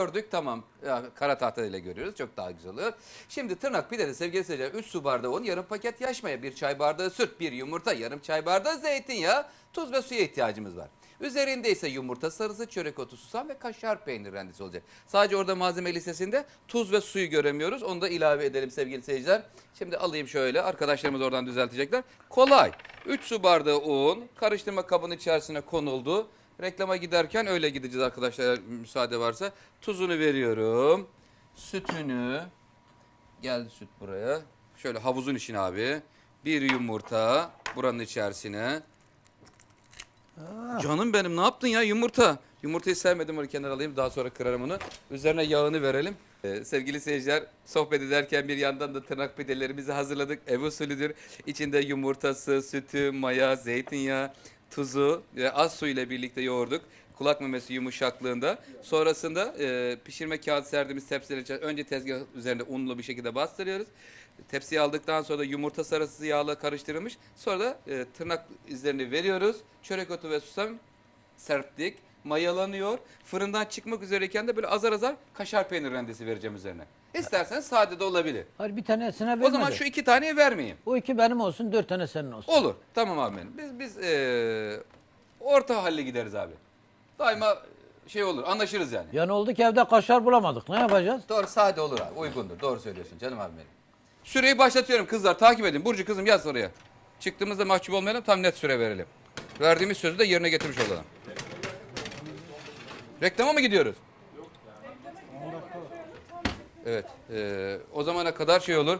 Gördük tamam Ya, kara tahta ile görüyoruz çok daha güzel oluyor. Şimdi tırnak pidede sevgili seyirciler 3 su bardağı un, yarım paket yaş maya, 1 çay bardağı süt, 1 yumurta, yarım çay bardağı zeytinyağı, tuz ve suya ihtiyacımız var. Üzerinde ise yumurta sarısı, çörek otu, susam ve kaşar peynir rendesi olacak. Sadece orada malzeme listesinde tuz ve suyu göremiyoruz. Onu da ilave edelim sevgili seyirciler. Şimdi alayım şöyle arkadaşlarımız oradan düzeltecekler. Kolay. 3 su bardağı un karıştırma kabının içerisine konuldu. Reklama giderken öyle gideceğiz arkadaşlar müsaade varsa. Tuzunu veriyorum. Sütünü. Geldi süt buraya. Şöyle havuzun içine abi. Bir yumurta buranın içerisine. Canım benim ne yaptın ya yumurta? Yumurtayı sevmedim onu kenara alayım daha sonra kırarım onu. Üzerine yağını verelim. Ee, sevgili seyirciler sohbet ederken bir yandan da tırnak pidelerimizi hazırladık. Ev usulüdür. İçinde yumurtası, sütü, maya, zeytinyağı, tuzu ve az su ile birlikte yoğurduk. Kulak memesi yumuşaklığında. Sonrasında e, pişirme kağıdı serdiğimiz tepsiler için önce tezgah üzerinde unlu bir şekilde bastırıyoruz. Tepsiye aldıktan sonra da yumurta sarısı yağla karıştırılmış. Sonra da e, tırnak izlerini veriyoruz. Çörek otu ve susam serptik. Mayalanıyor. Fırından çıkmak üzereyken de böyle azar azar kaşar peynir rendesi vereceğim üzerine. İsterseniz sade de olabilir. Hayır bir tanesine vermedi. O zaman şu iki taneyi vermeyeyim. O iki benim olsun, dört tane senin olsun. Olur. Tamam abi benim. Biz biz e, orta halle gideriz abi. Daima şey olur. Anlaşırız yani. Yani oldu ki evde kaşar bulamadık. Ne yapacağız? Doğru sade olur abi. Uygundur. Doğru söylüyorsun canım abi benim. Süreyi başlatıyorum kızlar. Takip edin. Burcu kızım yaz oraya. Çıktığımızda mahcup olmayalım. Tam net süre verelim. Verdiğimiz sözü de yerine getirmiş olalım. Reklama mı gidiyoruz? Evet. e, o zamana kadar şey olur.